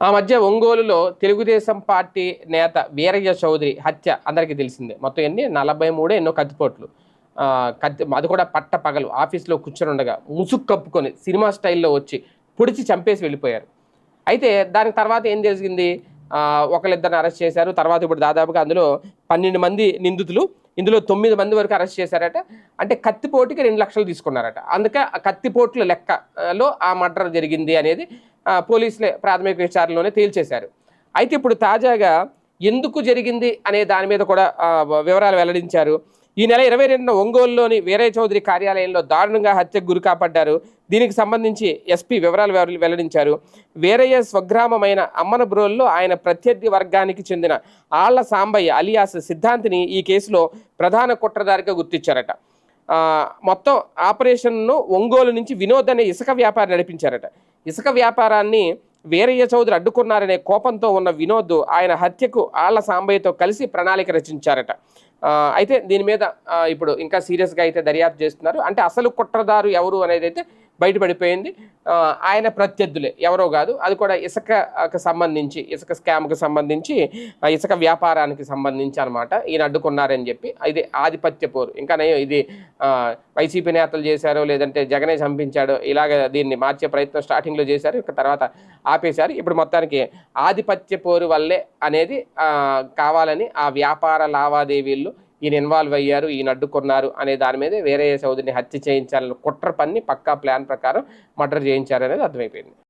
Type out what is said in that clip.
ఆ మధ్య ఒంగోలులో తెలుగుదేశం పార్టీ నేత వీరయ్య చౌదరి హత్య అందరికీ తెలిసిందే. మొత్తం ఎన్ని? నలభై మూడే ఎన్నో కత్తిపోట్లు. కత్తి అది కూడా పట్ట పగలు. ఆఫీస్లో కూర్చొని ఉండగా ముసుగు కప్పుకొని సినిమా స్టైల్లో వచ్చి పొడిచి చంపేసి వెళ్ళిపోయారు. అయితే దానికి తర్వాత ఏం తెలిసింది ఒకళ్ళిద్దరిని అరెస్ట్ చేశారు. తర్వాత ఇప్పుడు దాదాపుగా అందులో పన్నెండు మంది నిందితులు ఇందులో తొమ్మిది మంది వరకు అరెస్ట్ చేశారట. అంటే కత్తిపోటుకి రెండు లక్షలు తీసుకున్నారట. అందుకే ఆ కత్తిపోట్ల లెక్కలో ఆ మర్డర్ జరిగింది అనేది పోలీసులే ప్రాథమిక విచారణలోనే తేల్చేశారు. అయితే ఇప్పుడు తాజాగా ఎందుకు జరిగింది అనే దాని మీద కూడా వివరాలు వెల్లడించారు. ఈ నెల ఇరవై రెండున ఒంగోలులోని వీరయ్య చౌదరి కార్యాలయంలో దారుణంగా హత్యకు గురి కాపాడ్డారు. దీనికి సంబంధించి ఎస్పీ వివరాలు వెల్లడించారు. వీరయ్య స్వగ్రామమైన అమ్మనబ్రోల్లో ఆయన ప్రత్యర్థి వర్గానికి చెందిన ఆళ్ళ సాంబయ్య అలియాస్ సిద్ధాంతిని ఈ కేసులో ప్రధాన కుట్రదారిగా గుర్తించారట. మొత్తం ఆపరేషన్ను ఒంగోలు నుంచి వినోద్ అనే ఇసుక వ్యాపారి నడిపించారట. ఇసుక వ్యాపారాన్ని వీరయ్య చౌదరి అడ్డుకున్నారనే కోపంతో ఉన్న వినోద్ ఆయన హత్యకు ఆళ్ళ సాంబయ్యతో కలిసి ప్రణాళిక రచించారట. అయితే దీని మీద ఇప్పుడు ఇంకా సీరియస్గా అయితే దర్యాప్తు చేస్తున్నారు. అంటే అసలు కుట్రదారు ఎవరు అనేది అయితే బయటపడిపోయింది. ఆయన ప్రత్యర్థులే. ఎవరో కాదు. అది కూడా ఇసుకకు సంబంధించి ఇసుక స్కామ్కి సంబంధించి ఇసుక వ్యాపారానికి సంబంధించి అనమాట ఈయన అడ్డుకున్నారని చెప్పి. ఇది ఆధిపత్య పోరు ఇంకా ఇది వైసీపీ నేతలు చేశారో లేదంటే జగనే చంపించాడో ఇలాగ దీన్ని మార్చే ప్రయత్నం స్టార్టింగ్లో చేశారు. తర్వాత ఆపేశారు. ఇప్పుడు మొత్తానికి ఆధిపత్య పోరు వల్లే అనేది కావాలని ఆ వ్యాపార లావాదేవీలు ఈయన ఇన్వాల్వ్ అయ్యారు ఈయన అడ్డుకున్నారు అనే దాని మీద వేరే సౌదరిని హత్య చేయించాలని కుట్ర పన్ని పక్కా ప్లాన్ ప్రకారం మర్డర్ చేయించారనేది అర్థమైపోయింది.